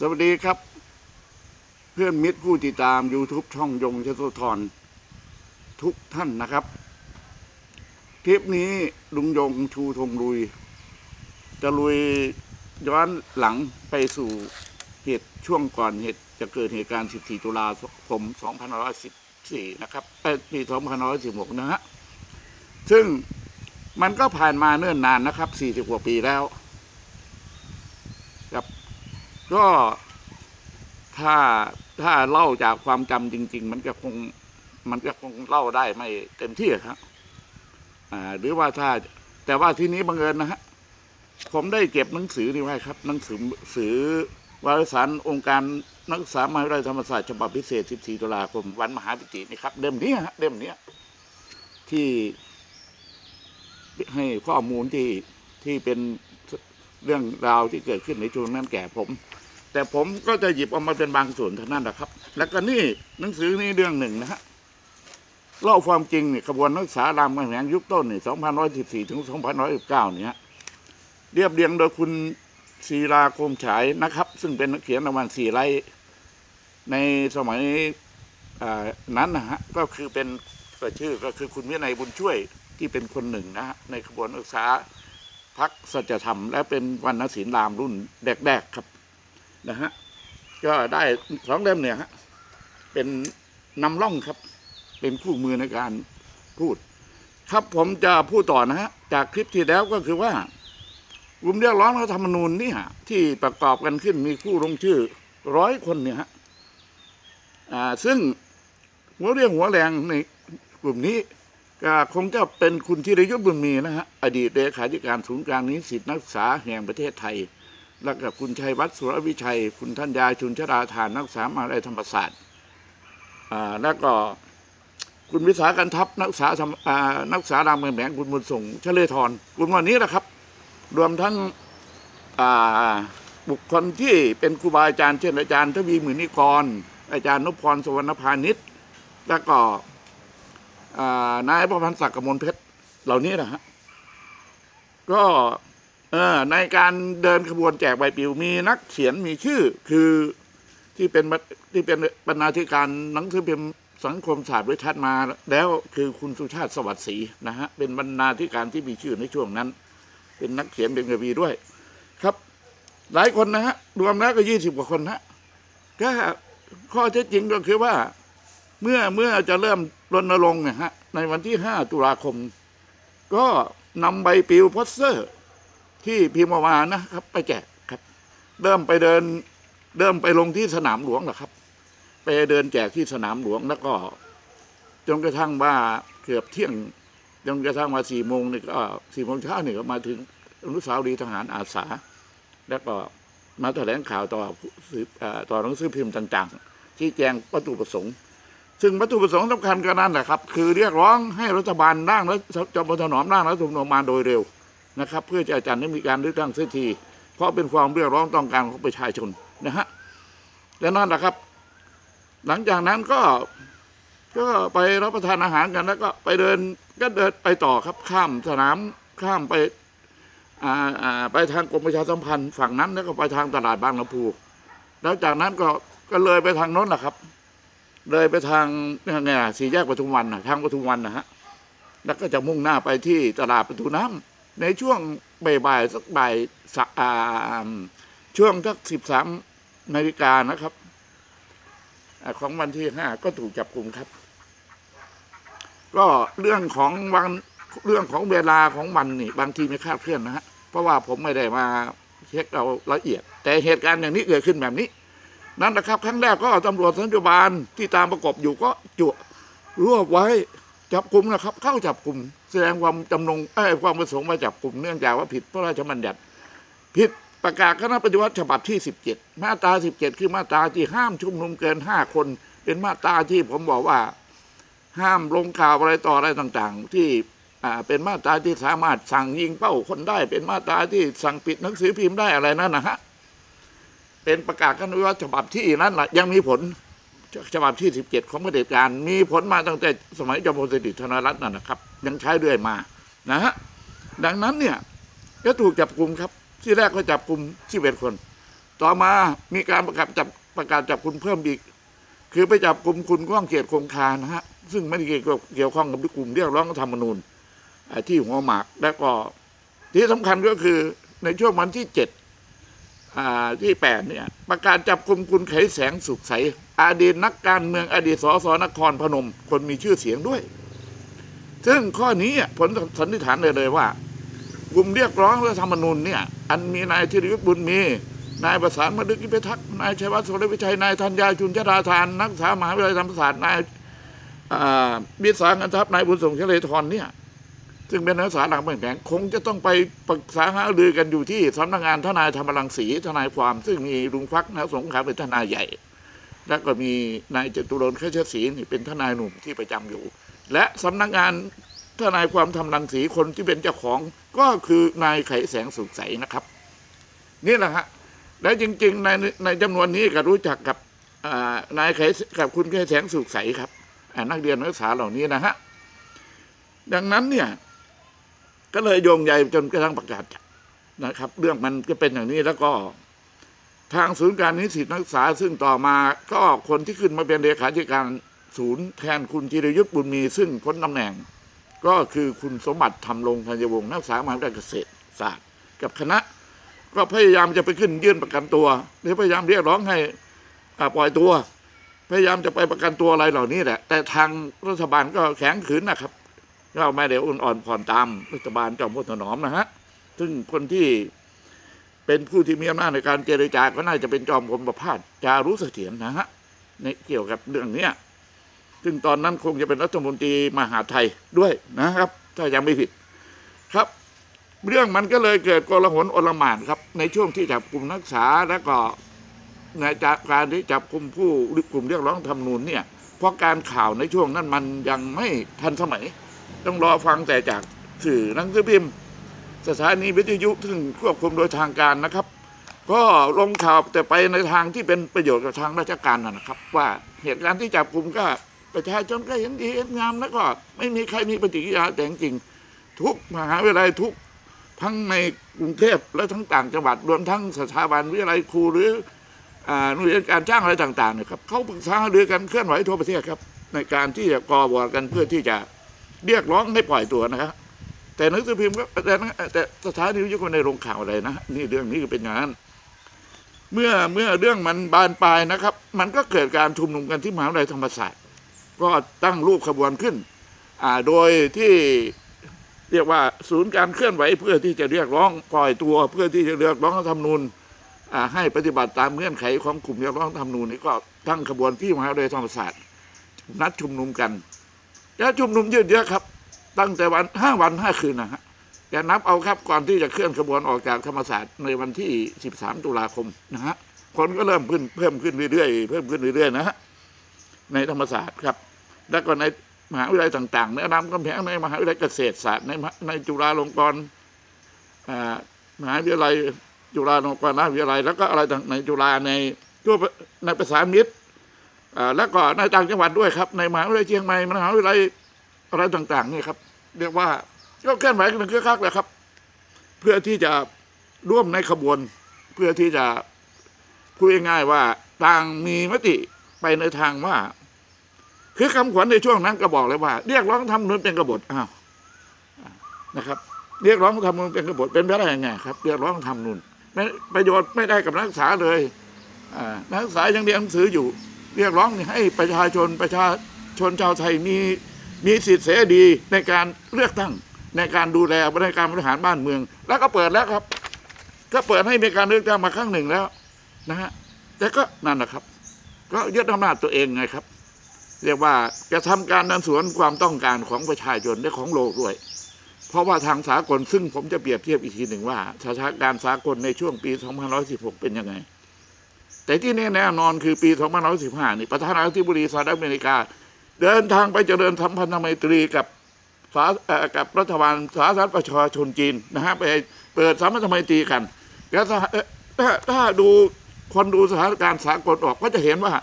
สวัสดีครับ เพื่อนมิตรผู้ติดตาม YouTube ช่องยงเชโสธรทุกท่านนะครับ คลิปนี้ลุงยงชูธงลุย จะลุยย้อนหลังไปสู่เหตุช่วงก่อนเหตุจะเกิดเหตุการณ์ 14 ตุลาคม 2514 นะครับปี 2516 นะฮะ ซึ่งมันก็ผ่านมาเนิ่นนานนะครับ 40 กว่าปีแล้ว ก็ถ้าถ้าเล่าจากความจำจริง ๆ มันก็คงมันก็คงเล่าได้ไม่เต็มที่ครับอ่าหรือว่าถ้าแต่ว่าที่นี้บังเอิญนะฮะผมได้เก็บหนังสือนี่ไว้ครับ หนังสือสือวารสารองค์การนักศึกษามหาวิทยาลัยธรรมศาสตร์ฉบับพิเศษ 14 ตุลาคม วันมหาปิตินี่ครับเล่มนี้ฮะเล่มเนี้ยที่ให้ข้อมูลที่ที่เป็น เรื่องราวที่เกิดขึ้นในช่วงนั้นแก่ผม แต่ผมก็จะหยิบออกมาเป็นบางส่วนเท่านั้นนะครับ แล้วก็นี่หนังสือนี่เรื่องหนึ่งนะฮะเล่าความจริงเนี่ยขบวนนักศึกษารามคำแหงยุคต้นเนี่ย2114 ถึง 2119 เนี่ยเรียบเรียงโดยคุณศิลาคมฉายนะครับ ซึ่งเป็นนักเขียนรางวัลสี่ไลในสมัยนั้นนะฮะก็คือเป็นก็ชื่อก็คือคุณวินัยบุญช่วยที่เป็นคนหนึ่งนะฮะในขบวนนักศึกษา พักสัจธรรม และเป็นวรรณศิลป์รามรุ่นแรกๆครับนะฮะก็ได้สองเล่มเนี่ยฮะเป็นนำร่องครับ เป็นคู่มือในการพูด ครับผมจะพูดต่อนะฮะจากคลิปที่แล้วก็คือว่ากลุ่มเรียกร้องรัฐธรรมนูญนี่ฮะที่ประกอบกันขึ้นมีผู้ลงชื่อร้อยคนเนี่ยฮะอ่าซึ่งหัวเรียงหัวแรงในกลุ่มนี้ ก็คงจะเป็นคุณธีรยุทธบุญมีนะฮะอดีตเลขาธิการศูนย์กลางนิสิตนักศึกษาแห่งประเทศไทย แล้วก็คุณชัยวัฒน์สุรวิชัย คุณท่านยาชุนชราธานนักศึกษามหาวิทยาลัยธรรมศาสตร์แล้วก็คุณวิสากันทัพนักศึกษาธรรมอ่านักศึกษารามคำแหงคุณบุญส่งเฉลยทรกลุ่มวันนี้แหละครับ รวมทั้งบุคคลที่เป็นครูบาอาจารย์เช่นอาจารย์ทวีหมื่นนิกร อาจารย์นพพรสวรรณพานิชแล้วก็ นายประพันธ์ศักดิ์กมลเพชรเหล่านี้นะฮะก็เออในการเดินขบวนแจกใบปลิวมีนักเขียนมีชื่อคือที่เป็นที่เป็นบรรณาธิการหนังสือพิมพ์สังคมศาสตร์วิทัศน์มาแล้วคือคุณสุชาติสวัสดิ์ศรีนะฮะเป็นบรรณาธิการที่มีชื่อในช่วงนั้น เป็นนักเขียนเป็นกวีด้วย ครับ หลายคนนะฮะรวมแล้วก็ยี่สิบกว่าคนฮะก็ข้อเท็จจริงก็คือว่า เมื่อเมื่อจะเริ่มรณรงค์นี่ยฮะในวันที่ห้าตุลาคม ก็นำใบปลิวโพสเตอร์ ที่พิมพ์มานะครับ ไปแจกครับ เริ่มไปเดินเริ่มไปลงที่สนามหลวงแหละครับ ไปเดินแจกที่สนามหลวงแล้วก็จนกระทั่งว่าเกือบเที่ยงจนกระทั่งว่าสี่โมงนี่ก็สี่โมงเช้านี่ก็มาถึงอนุสาวรีย์ทหารอาสา แล้วก็มาแถลงข่าวต่อสื่อเอ่อต่อหนังสือพิมพ์ต่างๆ ที่แจงวัตถุประสงค์ ซึ่งวัตถุประสงค์สำคัญก็นั่นแหละครับ คือเรียกร้องให้รัฐบาลร่างและจบถนอมร่างรัฐธรรมนูญมาโดยเร็วนะครับ เพื่อจะจัดให้มีการเลือกตั้งเสียที เพราะเป็นความเรียกร้องต้องการของประชาชนนะฮะและนั่นแหละครับ หลังจากนั้นก็ก็ไปรับประทานอาหารกันแล้วก็ไปเดินก็เดินไปต่อครับข้ามสนามข้ามไปอ่าอ่าไปทางกรมประชาสัมพันธ์ฝั่งนั้นแล้วก็ไปทางตลาดบางลำพู แล้วจากนั้นก็ก็เลยไปทางโน้นแหละครับ เลยไปทางยังไงอะสี่แยกปทุมวันนะทางปทุมวันนะฮะแล้วก็จะมุ่งหน้าไปที่ตลาดประตูน้ำในช่วงบ่ายๆสักบ่ายสะอ่าช่วงสักสิบสามนาฬิกานะครับอของวันที่ห้าก็ถูกจับกลุ่มครับ ก็เรื่องของวันเรื่องของเวลาของวันนี่ บางทีไม่คาดเคลื่อนนะฮะเพราะว่าผมไม่ได้มาเช็คเอาละเอียด แต่เหตุการณ์อย่างนี้เกิดขึ้นแบบนี้ นั่นแหละครับ ครั้งแรกก็ตำรวจสัญจบาลที่ตามประกบอยู่ก็จุรวบไว้จับกลุ่มนะครับ เข้าจับกลุ่มแสดงความจำนงเอ้ยความประสงค์มาจับกลุ่มเนื่องจากว่าผิดพระราชบัญญัติ ผิดประกาศคณะปฏิวัติฉบับที่ 17 มาตรา 17 คือมาตราที่ห้ามชุมนุมเกิน 5 คน เป็นมาตราที่ผมบอกว่า ห้ามลงข่าวอะไรต่ออะไรต่างๆ ที่เป็นมาตราที่สามารถสั่งยิงเป้าคนได้ เป็นมาตราที่สั่งปิดหนังสือพิมพ์ได้อะไรนั่นนะฮะ เป็นประกาศคณะปฏิวัติฉบับที่นั้นแหละยังมีผลฉบับที่ 17 ของประเด็จการ มีผลมาตั้งแต่สมัยจอมพลสฤษดิ์ธนรัตน์นั่นนะครับ ยังใช้เรื่อยมานะฮะดังนั้นเนี่ยก็ถูกจับกลุ่มครับ ที่แรกก็จับกลุ่ม11คน ต่อมามีการประกาศจับประกาศจับคุณเพิ่มอีก คือไปจับกลุ่มคุณก้องเกียรติคงคานะฮะซึ่งไม่ได้เกี่ยวกับเกี่ยวข้องกับกลุ่มเรียกร้องธรรมนูญที่หัวหมากและก็ที่สำคัญก็คือในช่วงวันที่เจ็ด ที่แปดเนี่ยประกาศจับกลุ่มคุณไขแสงสุขใสอดีตนักการเมืองอดีตสสนครพนม คนมีชื่อเสียงด้วย ซึ่งข้อนี้ผลสันนิษฐานเลยเลยว่า กลุ่มเรียกร้องรัฐธรรมนูญเนี่ยอันมีนายธีรยุทธ์บุญมีนายประสานมฤกิพิทักษ์นายชัยวัฒน์โสรวิชัยนายธัญญาชุนชราธานนักศึกษามหาวิทยาลัยธรรมศาสตร์นายบิษางันทัพนายบุญส่งเฉลยทรเนี่ย ซึ่งเป็นนักศึกษาหลังแบ่งแผงคงจะต้องไปปรึกษาหารือกันอยู่ที่สำนักงานทนายธรรมรังสีทนายความซึ่งมีลุงฟักนะสงขลาเป็นทนายใหญ่ แล้วก็มีนายจตุรนต์เข้าชษศรีนี่เป็นทนายหนุ่มที่ประจำอยู่ และสำนักงานทนายความทำรังสีคนที่เป็นเจ้าของก็คือนายไขแสงสุขใสนะครับ นี่แหละฮะและจริงๆในในจำนวนนี้ก็รู้จักกับนายไขกับคุณไขแสงสุขใสครับนักเรียนนักศึกษาเหล่านี้นะฮะดังนั้นเนี่ย ก็เลยโยงใยจนกระทั่งประกาศนะครับ เรื่องมันก็เป็นอย่างนี้แล้วก็ ทางศูนย์การนิสิตนักศึกษาซึ่งต่อมาก็คนที่ขึ้นมาเป็นเลขาธิการศูนย์แทนคุณจิรยุทธ์บุญมีซึ่งพ้นตำแหน่ง ก็คือคุณสมบัติธรรงธัญวงศ์นักศึกษามหาวิทยาลัยเกษตรศาสตร์กับคณะ ก็พยายามจะไปขึ้นยื่นประกันตัว หรือพยายามเรียกร้องให้อ่าปล่อยตัว พยายามจะไปประกันตัวอะไรเหล่านี้แหละ แต่ทางรัฐบาลก็แข็งขืนนะครับ ก็ไม่ได้อ่อนผ่อนตามรัฐบาลจอมพลถนอมนะฮะซึ่งคนที่เป็นผู้ที่มีอำนาจในการเจรจาก็น่าจะเป็นจอมพลประพาสจารุเสถียรนะฮะในเกี่ยวกับเรื่องเนี้ยซึ่งตอนนั้นคงจะเป็นรัฐมนตรีมหาไทยด้วยนะครับ ถ้ายังไม่ผิดครับ เรื่องมันก็เลยเกิดกลหลโอลหมานครับ ในช่วงที่จับกลุ่มนักศึกษาแล้วก็ในจากการที่จับกลุ่มผู้กลุ่มเรียกร้องธรรมนูญเนี่ยเพราะการข่าวในช่วงนั้นมันยังไม่ทันสมัย ต้องรอฟังแต่จากสื่อหนังสือพิมพ์ สถานีวิทยุซึ่งควบคุมโดยทางการนะครับ ก็ลงข่าวแต่ไปในทางที่เป็นประโยชน์กับทางราชการนะครับ ว่าเหตุการณ์ที่จับกลุ่มก็ประชาชนก็เห็นดีเห็นงามแล้วก็ไม่มีใครมีปฏิกิริยาแต่จริงทุกมหาวิทยาลัยทุกทั้งในกรุงเทพและทั้งต่างจังหวัดรวมทั้งสถาบันวิทยาลัยครูหรือหน่วยงานการจ้างอะไรต่างๆเนี่ยครับเขาปรึกษาหรือกันเคลื่อนไหวทั่วประเทศครับ ในการที่จะก่อบอร์ดกันเพื่อที่จะ เรียกร้องให้ปล่อยตัวนะครับแต่หนังสือพิมพ์ก็แต่แต่สถานีวิทยุก็ในโรงข่าวอะไรนะนี่เรื่องนี้ก็เป็นอย่างนั้นเมื่อเมื่อเรื่องมันบานปลายนะครับ มันก็เกิดการชุมนุมกันที่มหาวิทยาลัยธรรมศาสตร์ ก็ตั้งรูปขบวนขึ้นอ่าโดยที่เรียกว่าศูนย์การเคลื่อนไหวเพื่อที่จะเรียกร้องปล่อยตัว เพื่อที่จะเรียกร้องธรรมนูญอ่าให้ปฏิบัติตามเงื่อนไขของกลุ่มเรียกร้องธรรมนูญนี่ก็ตั้งขบวนที่มหาวิทยาลัยธรรมศาสตร์ นัดชุมนุมกัน แล้วชุมนุมยืดเยอะครับ ตั้งแต่วันห้าวันห้าคืนนะฮะแต่นับเอาครับก่อนที่จะเคลื่อนขบวนออกจากธรรมศาสตร์ในวันที่ 13 ตุลาคมนะฮะคนก็เริ่มขึ้นเพิ่มขึ้นเรื่อยๆเพิ่มขึ้นเรื่อยๆนะฮะในธรรมศาสตร์ครับ แล้วก็ในมหาวิทยาลัยต่างๆในรามคำแหงในมหาวิทยาลัยเกษตรศาสตร์ในในจุฬาลงกรณ์มหาวิทยาลัยจุฬาลงกรณราวิทยาลัยแล้วก็อะไรต่างในจุฬาในทั่วในประสามิตร แล้วก็ในต่างจังหวัดด้วยครับ ในมหาวิทยาลัยเชียงใหม่มหาวิทยาลัยอะไรต่างๆนี่ครับ เรียกว่าก็เคลื่อนไหวกันเคึกคักเลยครับ เพื่อที่จะร่วมในขบวน เพื่อที่จะพูดง่ายๆว่าต่างมีมติไปในทางว่า คือคำขวัญในช่วงนั้นก็บอกเลยว่า เรียกร้องทำนูนเป็นกบฏอ้าวนะครับ เรียกร้องทำนูนเป็นกบฏเป็นไปได้ยังไงครับ เรียกร้องทำนูนไม่ประโยชน์ไม่ได้กับนักศึกษาเลยนักศึกษายังเรียนหนังสืออยู่ เรียกร้องให้ประชาชนประชาชนชาวไทยมีมีสิทธิเสรีในการเลือกตั้งในการดูแลในการบริหารบ้านเมือง แล้วก็เปิดแล้วครับ ก็เปิดให้มีการเลือกตั้งมาครั้งหนึ่งแล้วนะฮะแต่ก็นั่นแหละครับ ก็ยึดอำนาจตัวเองไงครับ เรียกว่าจะทำการนันสวนความต้องการของประชาชนและของโลกด้วย เพราะว่าทางสากลซึ่งผมจะเปรียบเทียบอีกทีหนึ่งว่าสถานการณ์สากลในช่วงปี 2516 เป็นยังไง แต่ที่แน่นอนคือปี 2515 นี่ประธานาธิบดีสหรัฐอเมริกา เดินทางไปเจริญสัมพันธไมตรีกับสากับรัฐบาลสาธารณประชาชนจีนนะฮะไปเปิดสัมพันธไมตรีกันแล้วถ้าถ้าดูคนดูสถานการณ์สากลออกก็จะเห็นว่า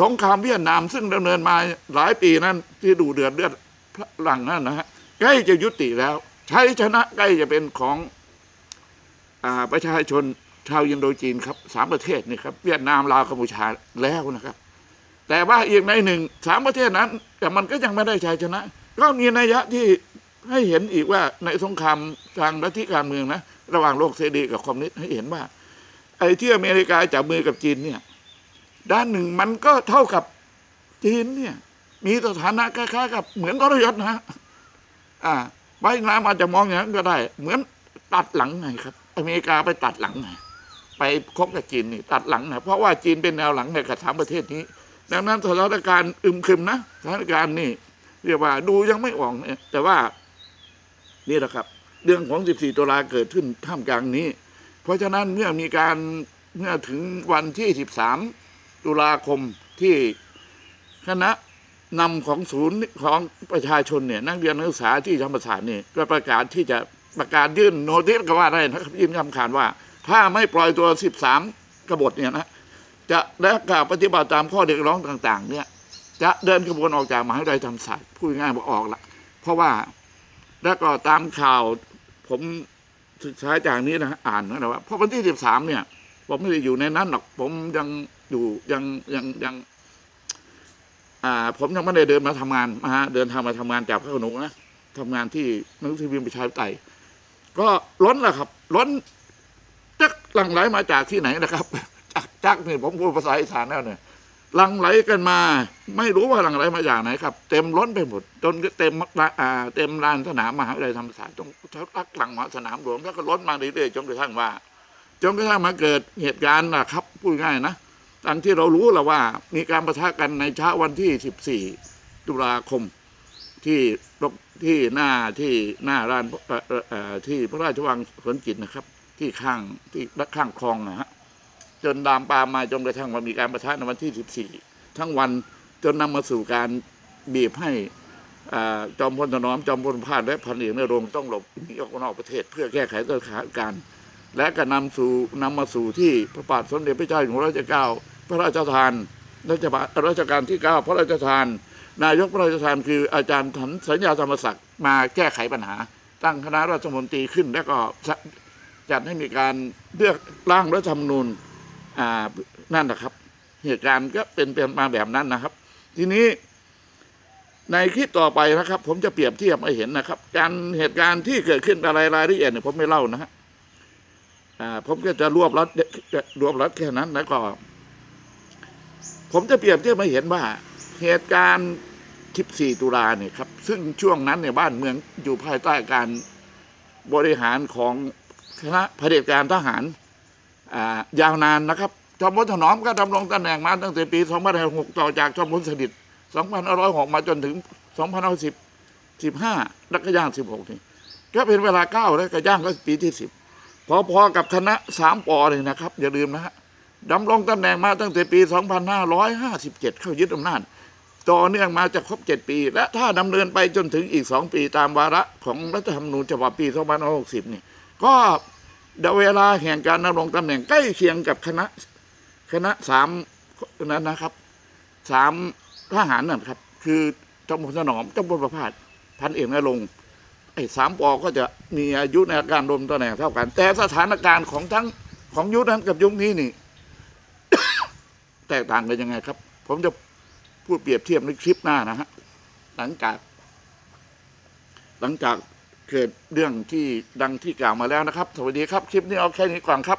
สงครามเวียดนามซึ่งดำเนินมาหลายปีนั้นที่ดูเดือดเลือดพลังนั่นนะฮะใกล้จะยุติแล้ว ใช้ชนะใกล้จะเป็นของอประชาชน ชาวอินโดจีนครับสามประเทศนี่ครับเวียดนามลาวกัมพูชาแล้วนะครับ แต่ว่าอีกในหนึ่งสามประเทศนั้น แต่มันก็ยังไม่ได้ชัยชนะ ก็มีนัยยะที่ให้เห็นอีกว่าในสงครามทางลัทธิการเมืองนะ ระหว่างโลกเสรีกับคอมมิวนิสต์ให้เห็นว่า ไอ้ที่อเมริกาจับมือกับจีนเนี่ย ด้านหนึ่งมันก็เท่ากับจีนเนี่ย มีสถานะคล้ายๆกับเหมือนทรยศนะ อ่าไว้น้ำอาจจะมองอย่างนั้นก็ได้ เหมือนตัดหลังไงครับ อเมริกาไปตัดหลังไง คบกับจีนนี่ตัดหลังไงเพราะว่าจีนเป็นแนวหลังในกับสามประเทศนี้ ดังนั้นสถานการณ์อึมครึมนะสถานการณ์นี่เรียกว่าดูยังไม่ออกเนี่ยแต่ว่านี่แหละครับ เรื่องของ 14 ตุลาเกิดขึ้นท่ามกลางนี้ เพราะฉะนั้นเมื่อมีการเมื่อถึงวันที่ 13 ตุลาคมที่คณะนำของศูนย์ของประชาชนเนี่ยนักเรียนนักศึกษาที่ธรรมศาสตร์นี่ก็ประกาศที่จะประกาศยื่นโนติสก็ว่าได้นะครับยื่นคำขาดว่า ถ้าไม่ปล่อยตัว 13 กบฏเนี่ยนะจะและกล่าปฏิบัติตามข้อเรียกร้องต่าง ๆ เนี่ย จะเดินขบวนออกจากมหาวิทยาลัยธรรมศาสตร์พูดง่ายๆว่าออกละเพราะว่าแล้วก็ตามข่าวผมศึกษาจากนี้นะอ่านนะว่าเพราะวันที่สิบสามเนี่ย ผมไม่ได้อยู่ในนั้นหรอกผมยังอยู่ยังยังยังอ่าผมยังไม่ได้เดินมาทำงานมาฮะเดินทางมาทำงานจากพระขนงนะทำงานที่นังสือพิมพ์ประชาธิปไตยก็ล้นแหละครับ ล้น จักหลั่งไหลมาจากที่ไหนนะครับจักจักนี่ผมพูดภาษาอีสานแล้วเนี่ยหลังไหลกันมา ไม่รู้ว่าหลังไหลมาจากไหนครับ เต็มล้นไปหมดจนเต็มอ่าเต็มลานสนามมหาวิทยาลัยธรรมศาสตร์ตรงทักหลังมหาสนามหลวงแล้วก็ล้นมาเรื่อยๆจนกระทั่งว่าจนกระทั่งมาเกิดเหตุการณ์นะครับพูดง่ายนะตามที่เรารู้แล้วว่า มีการประทะกันในเช้าวันที่ 14 ตุลาคมที่ที่หน้าที่หน้าร้านที่พระราชวังสวนจิตนะครับ ที่ข้างที่ข้างคลองนะฮะจนดามปามมาจนกระทั่งว่ามีการประทะในวันที่ 14 ทั้งวันจนนำมาสู่การบีบให้อ่าจอมพลถนอมจอมพลพาดและพันเอกในโรงต้องหลบหนีออกนอกประเทศ เพื่อแก้ไขสถานการณ์และก็นำสู่นำมาสู่ที่พระบาทสมเด็จพระเจ้าอยู่หัวรัชกาลเก้าพระราชทานรัชบาลรัชกาลที่เก้าพระราชทาน นายกพระราชทานคืออาจารย์ถันสัญญาธรรมศักดิ์มาแก้ไขปัญหา ตั้งคณะรัฐมนตรีขึ้น แล้วก็ จัดให้มีการเลือกร่างรัฐธรรมนูญอ่านั่นแหละครับ เหตุการณ์ก็เป็นเป็นมาแบบนั้นนะครับ ทีนี้ในคลิปต่อไปนะครับ ผมจะเปรียบเทียบให้เห็นนะครับ การเหตุการณ์ที่เกิดขึ้นอะไรรายละเอียดเนี่ยผมไม่เล่านะฮะอ่าผมก็จะรวบรัดรวบรัดแค่นั้นแล้วก็ ผมจะเปรียบเทียบให้เห็นว่า เหตุการณ์ 14 ตุลาเนี่ยครับ ซึ่งช่วงนั้นเนี่ยบ้านเมืองอยู่ภายใต้การบริหารของ คณะเผด็จการทหารยาวนานนะครับจอมพลถนอมก็ดำรงตำแหน่งมาตั้งแต่ปี 2506 ต่อจากจอมพลสฤษดิ์2506 มาจนถึง 2510 15แล้วก็ย่าง 16 นี่ ก็เป็นเวลา 9 แล้วก็ย่างก็ปีที่ 10 พอๆกับคณะสามปอเลยนะครับ อย่าลืมนะฮะดำรงตำแหน่งมาตั้งแต่ปี 2557 เข้ายึดอำนาจต่อเนื่องมาจะครบ 7 ปี และถ้าดำเนินไปจนถึงอีก 2 ปีตามวาระของรัฐธรรมนูญฉบับปี 2560 นี่ ก็เวลาแห่งการดำรงตำแหน่งใกล้เคียงกับคณะคณะสามนั้นนะครับสามทหารนั่นครับ คือจอมพลถนอมจอมพลประพาสพันเอกนรงไอ้สามปอก็จะมีอายุในการดำรงตำแหน่งเท่ากัน แต่สถานการณ์ของทั้งของยุคนั้นกับยุคนี้นี่ แตกต่างกันยังไงครับ ผมจะพูดเปรียบเทียบในคลิปหน้านะฮะหลังจาก หลังจาก เกิดเรื่องที่ดังที่กล่าวมาแล้วนะครับ สวัสดีครับ คลิปนี้เอาแค่นี้ก่อนครับ